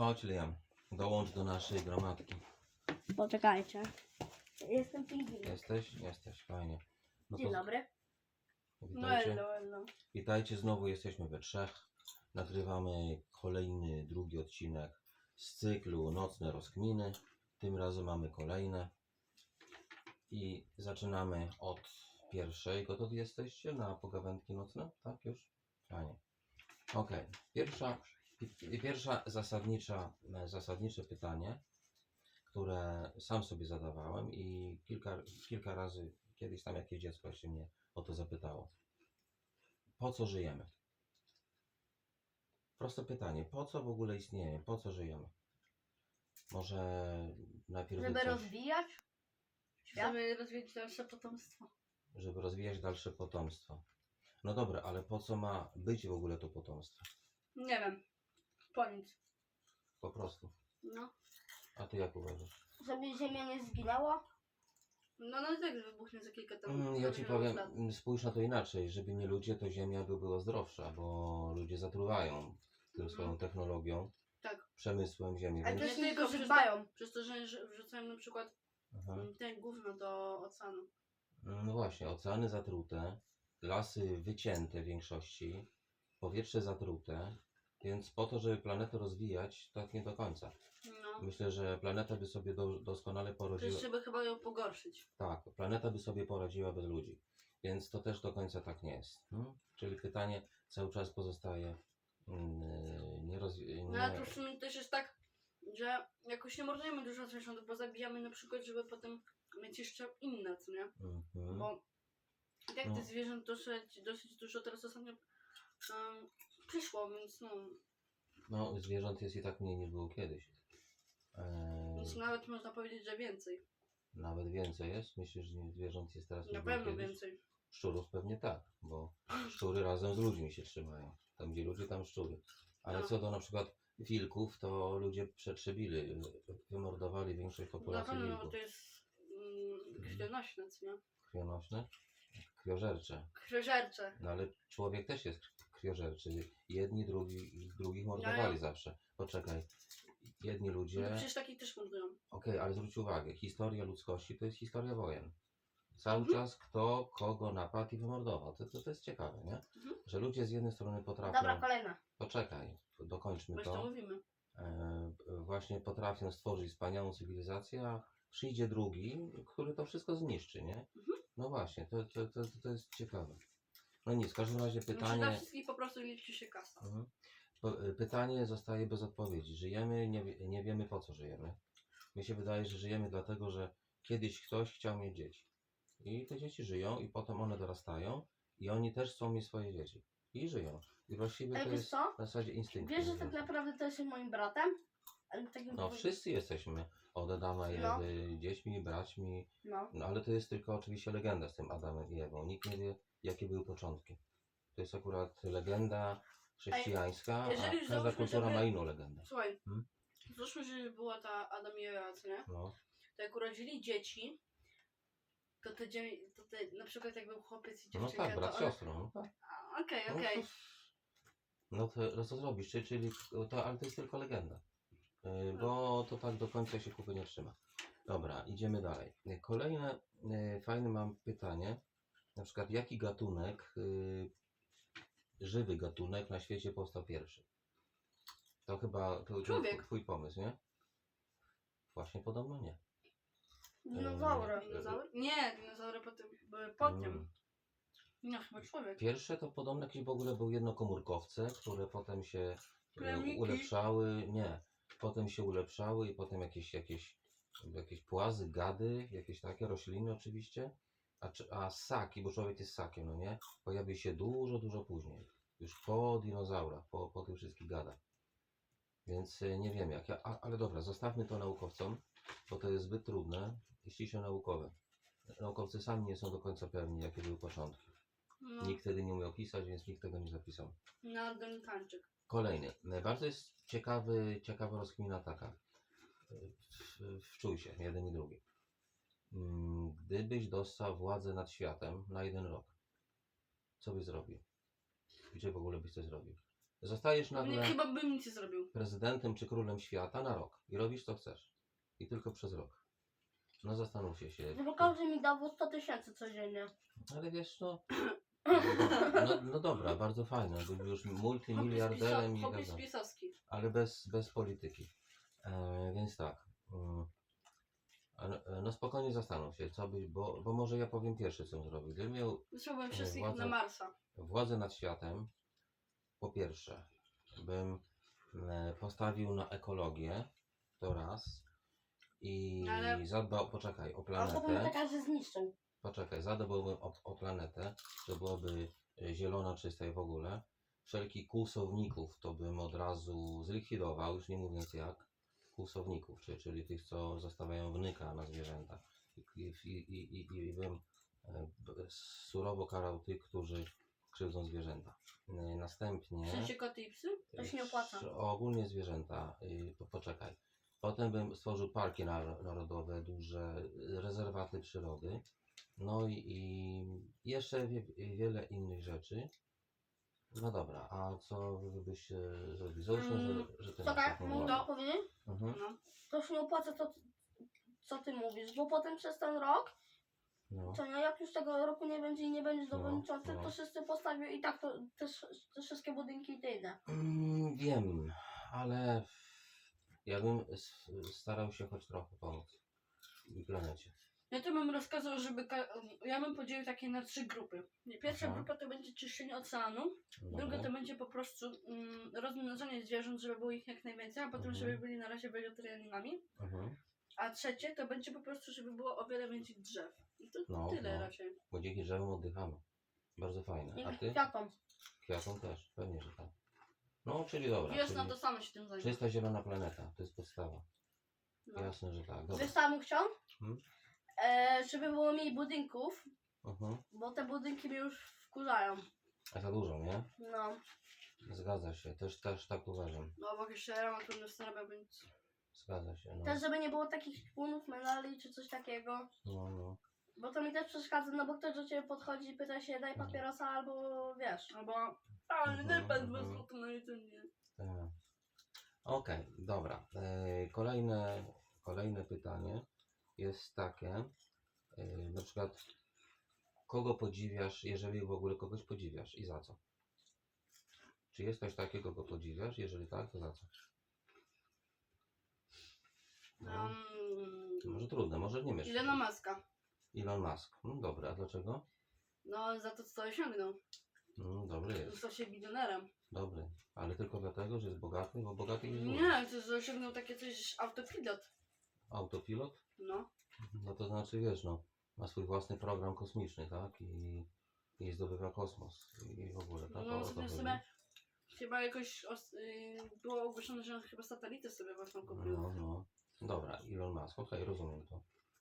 Chodź Liam, dołącz do naszej gromadki. Poczekajcie. Jestem pingwinem. Jesteś? Jesteś, fajnie. No Dzień dobry. No witajcie. elo, elo. Witajcie, znowu jesteśmy we trzech. Nagrywamy kolejny, drugi odcinek z cyklu Nocne Rozkminy. Tym razem mamy kolejne. I zaczynamy od pierwszej. Gotowi jesteście na pogawędki nocne? Tak, już? Fajnie. Okej. Pierwsza, pi- pierwsza zasadnicza, zasadnicze pytanie, które sam sobie zadawałem i kilka, kilka razy kiedyś tam jakieś dziecko się mnie o to zapytało po co żyjemy? Proste pytanie, po co w ogóle istniejemy? Po co żyjemy? Może najpierw Żeby coś, rozwijać świat. Żeby rozwijać dalsze potomstwo. żeby rozwijać dalsze potomstwo. No dobra, ale po co ma być w ogóle to potomstwo? Nie wiem. Po nic. Po prostu. No. A ty jak uważasz? Żeby ziemia nie zginęła. No no i tak wybuchnie za kilka tam. Mm, ja ci powiem, lat. mm, spójrz na to inaczej, żeby nie ludzie, to Ziemia by była zdrowsza, bo ludzie zatruwają tym Mhm. swoją technologią, Tak. przemysłem Ziemi. Ale Więc... to Nie tylko tylko, że dbają. Przez to, że że wrzucają na przykład Aha. mm, ten gówno do oceanu. No właśnie, oceany zatrute, lasy wycięte w większości, powietrze zatrute, więc po to, żeby planetę rozwijać, tak nie do końca. No. Myślę, że planeta by sobie do, doskonale To poradziła. jeszcze by chyba ją pogorszyć. Tak, planeta by sobie poradziła bez ludzi. Więc to też do końca tak nie jest. Hmm? Czyli pytanie cały czas pozostaje mm, nie rozwi- No ale to nie, w sumie też jest tak, że jakoś nie mordujemy dużo zwierząt, bo zabijamy na przykład, żeby potem mieć jeszcze inne, co nie? Mhm. Bo jak No. tych zwierząt dosyć, dosyć dużo teraz ostatnio um, przyszło, więc no, No, zwierząt jest i tak mniej niż było kiedyś. Eee, więc nawet można powiedzieć, że więcej. Nawet więcej jest? Myślisz, że zwierząt jest teraz niż Na było pewno kiedyś? więcej. Szczurów pewnie tak, bo szczury razem z ludźmi się trzymają. Tam gdzie ludzie, tam szczury. Ale No. co do na przykład wilków, to ludzie przetrzebili, wymordowali większość Na populacji pewno no, wilków. to jest mm, krwionośne, co nie? Krwionośne? Krwiożercze. Krwiożercze. No ale człowiek też jest krwiożerczy. Jedni, drugi, drugich mordowali zawsze. Poczekaj. Jedni No, ludzie... to przecież takich też mordują. Okej, ale zwróć uwagę, historia ludzkości to jest historia wojen. Cały Mhm. czas kto kogo napadł i wymordował. To, to, to jest ciekawe, nie? Mhm. Że ludzie z jednej strony potrafią... Dobra, kolejna. Poczekaj, dokończmy Właśnie to to. mówimy. E, właśnie potrafią stworzyć wspaniałą cywilizację, a przyjdzie drugi, który to wszystko zniszczy, nie? Mhm. No właśnie, to, to, to, to jest ciekawe. No nic, w każdym razie Pytanie... pytanie... Dla wszystkich po prostu liczy się kasa. Mhm. Po- y, Pytanie zostaje bez odpowiedzi. Żyjemy, nie, wie- nie wiemy po co żyjemy. Mi się wydaje, że żyjemy dlatego, że kiedyś ktoś chciał mieć dzieci. I te dzieci żyją i potem one dorastają i oni też chcą mieć swoje dzieci. I żyją. I właściwie Ale to wiesz jest co? na zasadzie instynktu. Wiesz, że tak naprawdę to jest moim bratem? Ale takim No wszyscy jesteśmy od Adama i No. Ewy dziećmi, braćmi. No. No ale to jest tylko oczywiście legenda z tym Adamem i Ewą. Nikt nie wie, jakie były początki. To jest akurat legenda chrześcijańska, a jeżeli każda załóżmy, kultura żeby- ma inną legendę. Słuchaj, Hmm? załóżmy, że była ta Adam i Ewa, co nie? No. To jak urodzili dzieci, to te, dzie- to te na przykład jak był chłopiec i No dziewczynka, tak, brat to one... siostrą. No, tak. A, Okej, no, okej. to, no to no co zrobisz? Czyli, czyli to, ale to jest tylko legenda. Yy, Bo to tak do końca się kupy nie trzyma. Dobra, idziemy dalej. Kolejne yy, fajne mam pytanie. Na przykład jaki gatunek, yy, żywy gatunek na świecie powstał pierwszy? To chyba to, to Człowiek. twój pomysł, nie? Właśnie podobno nie. Dinozaury. Dinozaury? Nie, dinozaury potem były potem. Mm. No chyba człowiek. Pierwsze to podobno jakieś w ogóle były jednokomórkowce, które potem się e, Plemiki? ulepszały. Nie, potem się ulepszały i potem jakieś, jakieś, jakieś płazy, gady, jakieś takie rośliny oczywiście. A, czy- a ssaki, bo człowiek jest ssakiem, no nie? Pojawi się dużo, dużo później. Już po dinozaurach, po, po tych wszystkich gadach. Więc e, nie wiem jak. Ja, ale dobra, zostawmy to naukowcom, bo to jest zbyt trudne i ściśle naukowe. Naukowcy sami nie są do końca pewni, jakie były początki. No, Nikt wtedy nie umiał pisać, więc nikt tego nie zapisał. na Tańczyk. Kolejny. Bardzo jest ciekawy, ciekawa rozkmina taka. W- Wczuj się, jeden i drugi. Mm, Gdybyś dostał władzę nad światem na jeden rok, co byś zrobił? Gdzie w ogóle byś coś zrobił? Zostajesz Nie, nagle chyba bym nic nie zrobił. prezydentem czy królem świata na rok i robisz co chcesz. I tylko przez rok. No zastanówcie się. Żeby każdy mi dawał 100 tysięcy codziennie. Ale wiesz, no. No, no dobra, bardzo fajne. Byłby już multimiliarderem i tak Hopis dalej. ale bez, bez polityki. E, więc tak. mm, e, No spokojnie zastanów się, co byś, bo, bo może ja powiem pierwszy, co bym zrobił. Gdybym miał Wysłałbym wszystkich władze- na Marsa. władzę nad światem, po pierwsze, bym e, postawił na ekologię, to raz, i Ale- zadbał, poczekaj, o A potem planetę, taka, że zniszczył. poczekaj, zadbałbym o, o planetę, że byłoby e, zielono, czyste i w ogóle. Wszelkich kłusowników to bym od razu zlikwidował, już nie mówiąc jak, kłusowników, czyli, czyli tych, co zostawiają wnyka na zwierzęta. I, i, i, i, i bym e, surowo karał tych, którzy krzywdzą zwierzęta. E, W Następnie... sensie koty i psy? To się nie opłaca. Ogólnie zwierzęta, y, po, poczekaj. Potem bym stworzył parki nar- narodowe, duże rezerwaty przyrody. No i, i jeszcze wie, wiele innych rzeczy. No dobra, a co wy byście zrobili? Załóżmy, że, że ty Co tak, mogę władzę. powiedzieć? Mhm. No. To się nie opłaca to, co ty mówisz, bo potem przez ten rok, No. co nie, jak już tego roku nie będzie i nie będziesz No, no. to wszyscy postawią i tak to, te, te wszystkie budynki i tyle. Mm, wiem, ale ja bym s- starał się choć trochę pomóc i planecie. Ja to bym rozkazał, żeby. Ka- ja bym podzielił takie na trzy grupy. Pierwsza grupa to będzie czyszczenie oceanu, druga to będzie po prostu mm, rozmnożenie zwierząt, żeby było ich jak najwięcej, a potem Mhm. żeby byli na razie wegetarianami. Mhm. A trzecie to będzie po prostu, żeby było o wiele więcej drzew. I to No, tyle no. raczej. Bo dzięki drzewom oddychamy. Bardzo fajne. A ty? kwiatom. Kwiatom też, pewnie, że tak. No, czyli dobra. Jest czyli na to samo się tym zajmie. czysta zielona planeta, to jest podstawa. No. Jasne, że tak. Dobra. Wiesz bym chciał? Hmm? E, żeby było mniej budynków, Mhm. bo te budynki mnie już wkurzają. A za dużo, nie? No. Zgadza się, też, też tak uważam. No bo jeszcze remont trudno zrobię, więc. Zgadza się, no. Też żeby nie było takich punów, medali czy coś takiego. No, no. Bo to mi też przeszkadza, no bo ktoś do ciebie podchodzi i pyta się daj papierosa albo wiesz. Albo. Ale nie pan dwa mhm. złote na jedzenie. Tak. Okej, dobra. E, kolejne, kolejne pytanie jest takie, e, na przykład kogo podziwiasz, jeżeli w ogóle kogoś podziwiasz i za co? Czy jest ktoś takiego, kogo podziwiasz? Jeżeli tak, to za co? No, Um, może trudne, może nie wiesz. Ilona Maska. Elon Musk. No dobra, a dlaczego? No za to co osiągnął. No, dobry jest, Został się bilionerem. dobry. Ale tylko dlatego, że jest bogaty, bo bogaty jest. Nie, to że osiągnął takie coś autopilot. Autopilot? No. No to znaczy, wiesz, no, ma swój własny program kosmiczny, tak? I, i zdobywa kosmos. I w ogóle, tak? No o to sobie, chodzi. sobie chyba jakoś os, y, było ogłoszone, że on chyba satelitę sobie własną kupił. No, no. Dobra, Elon Musk, okej, rozumiem to.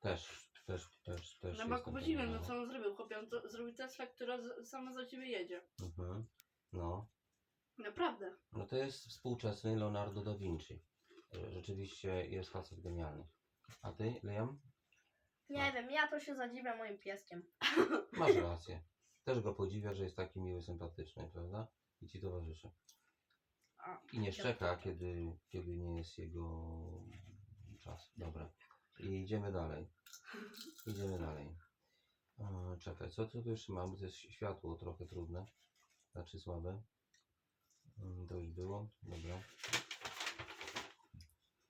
Też, też, też, też. No bo jestem podziwiam, tego no co on zrobił. Chłopie, on to, zrobił Tesla, która z, sama za ciebie jedzie. Mhm. No. Naprawdę. No to jest współczesny Leonardo da Vinci. E, Rzeczywiście jest facet genialny. A ty, Liam? Nie wiem, ja to się zadziwiam moim pieskiem. Masz rację. Też go podziwia, że jest taki miły, sympatyczny, prawda? I ci towarzyszy. A, I nie szczeka, kiedy, kiedy nie jest jego czas. Dobra. I idziemy dalej. Idziemy dalej. E, czekaj, co tu jeszcze mamy? To jest światło trochę trudne. Znaczy słabe. Mm, To już było. Dobra.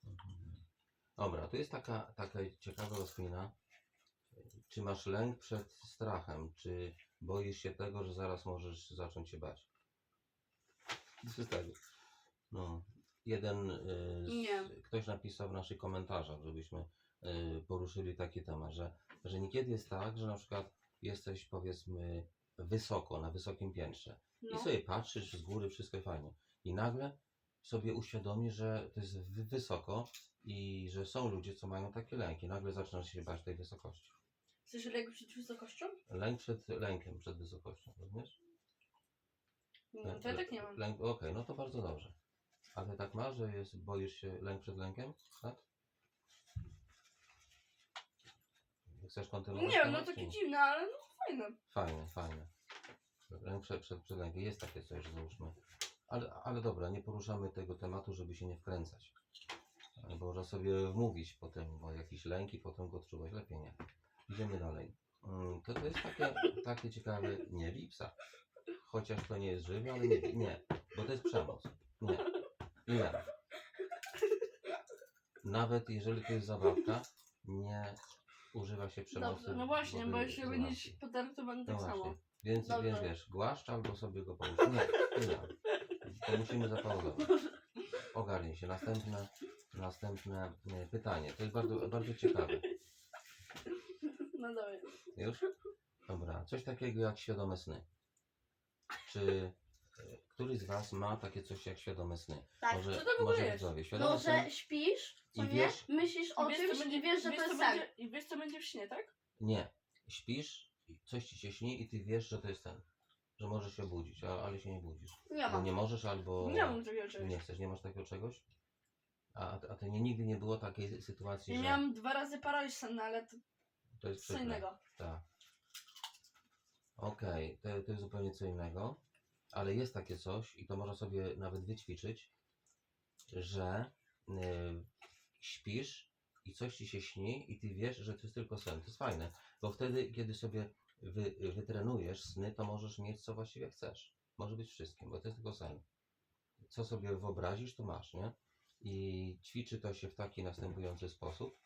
Mhm. Dobra, tu jest taka, taka ciekawa roślina. Czy masz lęk przed strachem? Czy boisz się tego, że zaraz możesz zacząć się bać? Co z tego? No, jeden y, z, ktoś napisał w naszych komentarzach, żebyśmy y, poruszyli taki temat, że, że niekiedy jest tak, że na przykład jesteś powiedzmy wysoko, na wysokim piętrze i no. sobie patrzysz z góry, wszystko fajnie i nagle sobie uświadomisz, że to jest wy- wysoko i że są ludzie, co mają takie lęki. Nagle zaczynasz się bać tej wysokości. Chcesz lek przed wysokością? Lęk przed lękiem, przed wysokością, rozumiesz? No, to ja tak nie mam. Lęk, Okej, no to bardzo dobrze. A ty tak masz, że jest, boisz się lęk przed lękiem? Tak? Chcesz kontynuować? Nie wiem, no czy takie nie? dziwne, ale no fajne. Fajne, fajne. Lęk przed, przed, przed lękiem. Jest takie coś, że załóżmy. Ale, ale dobra, nie poruszamy tego tematu, żeby się nie wkręcać. Bo można sobie wmówić potem o jakiś lęk i potem go odczuwać lepiej, nie? Idziemy dalej. Mm, To, to jest takie, takie ciekawe, nie wipsa. Chociaż to nie jest żywe, ale nie, nie, bo to jest przemoc. Nie, nie. Nawet jeżeli to jest zabawka, nie używa się przemocy. Dobrze, No właśnie, bo jeśli będziesz potraktowany No tak samo. Więc, Dobrze. więc wiesz, głaszcz albo sobie go połóż. Nie, nie. To musimy zapauzować. Ogarnij się. Następne, następne e, pytanie. To jest bardzo, bardzo ciekawe. No dobra. Już? Dobra. Coś takiego jak świadome sny. Czy e, któryś z Was ma takie coś jak świadome sny? Tak. Może, co to w ogóle może jest? widzowie, świadome No, sny? że śpisz, co I nie? wiesz- Myślisz o czymś i wiesz, że to co jest sen. będzie- I wiesz co będzie w śnie, tak? Nie. Śpisz, i coś Ci się śni i Ty wiesz, że to jest ten. Że możesz się budzić, a, ale się nie budzisz. Nie Bo mam. nie możesz albo... Nie mam takiego czegoś. Nie chcesz, nie masz takiego czegoś? A, a to nie, nigdy nie było takiej sytuacji, Ja że miałam dwa razy paraliż senny, ale to to jest co przykre. innego. Tak. Okej, to, to jest zupełnie co innego, ale jest takie coś i to można sobie nawet wyćwiczyć, że y, śpisz i coś ci się śni i ty wiesz, że to jest tylko sen. To jest fajne, bo wtedy, kiedy sobie wy, wytrenujesz sny, to możesz mieć co właściwie chcesz. Może być wszystkim, bo to jest tylko sen. Co sobie wyobrazisz, to masz, nie? I ćwiczy to się w taki następujący sposób,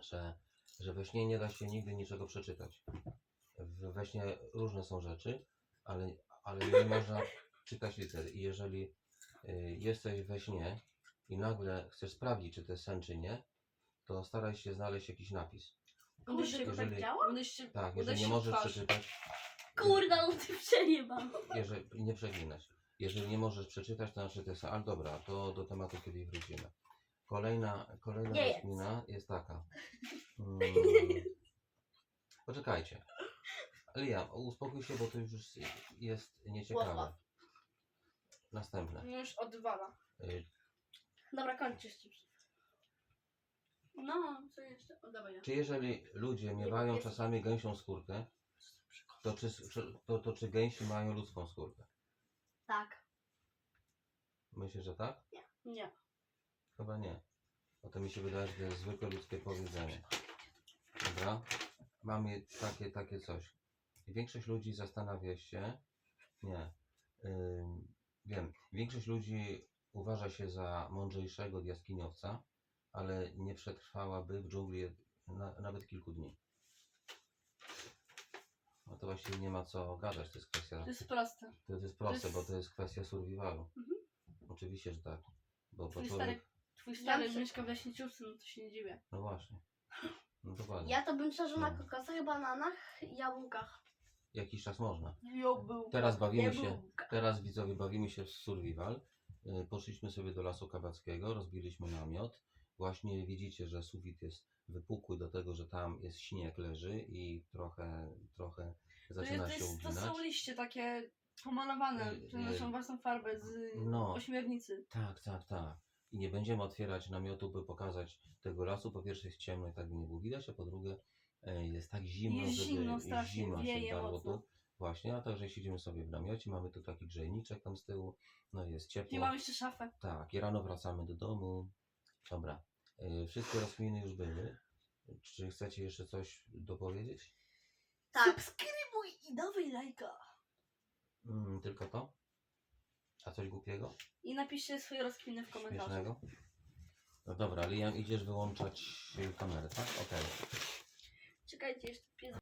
że, że we śnie nie da się nigdy niczego przeczytać. We śnie różne są rzeczy, ale, ale nie można czytać liter. I jeżeli y, jesteś we śnie i nagle chcesz sprawdzić, czy to jest sen, czy nie, to staraj się znaleźć jakiś napis. Kurde, Jeżeli- to tak jeżeli- działa? Będziesz się... Tak, jeżeli nie się możesz twarz. przeczytać, Kurde, no ty przejebam. jeżeli, nie przeginać. Jeżeli nie możesz przeczytać, to znaczy to jest, ale dobra, to do tematu kiedyś wrócimy. Kolejna, kolejna Nie jest. rozkmina jest taka. Mm, poczekajcie. Liam, uspokój się, bo to już jest nieciekawe. Następne. No już odwala. Y, Dobra, kończysz. No, co jeszcze? O, dawaj. ja. Czy jeżeli ludzie miewają czasami gęsią skórkę, to czy, czy, to, to czy gęsi mają ludzką skórkę? Tak. Myślę, że tak? Nie. Chyba nie. Bo to mi się wydaje, że to jest zwykłe ludzkie powiedzenie. Dobra? Mamy takie, takie coś. Większość ludzi zastanawia się. Nie. Ym, wiem. Większość ludzi uważa się za mądrzejszego od jaskiniowca, ale nie przetrwałaby w dżungli na, nawet kilku dni. To właściwie nie ma co gadać, to jest kwestia. To jest proste. To, to jest proste, jest- bo to jest kwestia survivalu. Mhm. Oczywiście, że tak. Bo, bo Twój człowiek... stary, twój stary Ja mieszka w leśniczówce, no to się nie dziwię. No właśnie. No dokładnie. Ja to bym szerzył na No. kokosach, bananach i jabłkach. Jakiś czas można. Był. Teraz bawimy się, Jabłka. teraz widzowie bawimy się w survival. Y, Poszliśmy sobie do lasu kabackiego, rozbiliśmy namiot. Właśnie widzicie, że sufit jest wypukły do tego, że tam jest śnieg leży i trochę, trochę To, zaczyna jest, się to, jest, to uginać. są liście takie pomalowane, Y, które y, noszą własną farbę z no. ośmiornicy. Tak, tak, tak. I nie będziemy otwierać namiotu, by pokazać tego lasu. Po pierwsze jest ciemno i tak by nie było widać, a po drugie e, jest tak zimno, Jest żeby zimno, strasznie, zimno się wieje darło mocno. tu. Właśnie, a także siedzimy sobie w namiocie, mamy tu taki grzejniczek tam z tyłu, no jest ciepło. I mam jeszcze szafę. Tak, i rano wracamy do domu. Dobra, wszystkie rozkminy już były. Czy chcecie jeszcze coś dopowiedzieć? Tak. Subskrybuj i dawaj lajka. Mm, tylko to? A coś głupiego? I napiszcie swoje rozkminy w komentarzu. Śmiesznego? No dobra, Liam, idziesz wyłączać y, kamerę, tak? Okej. Czekajcie, jeszcze pies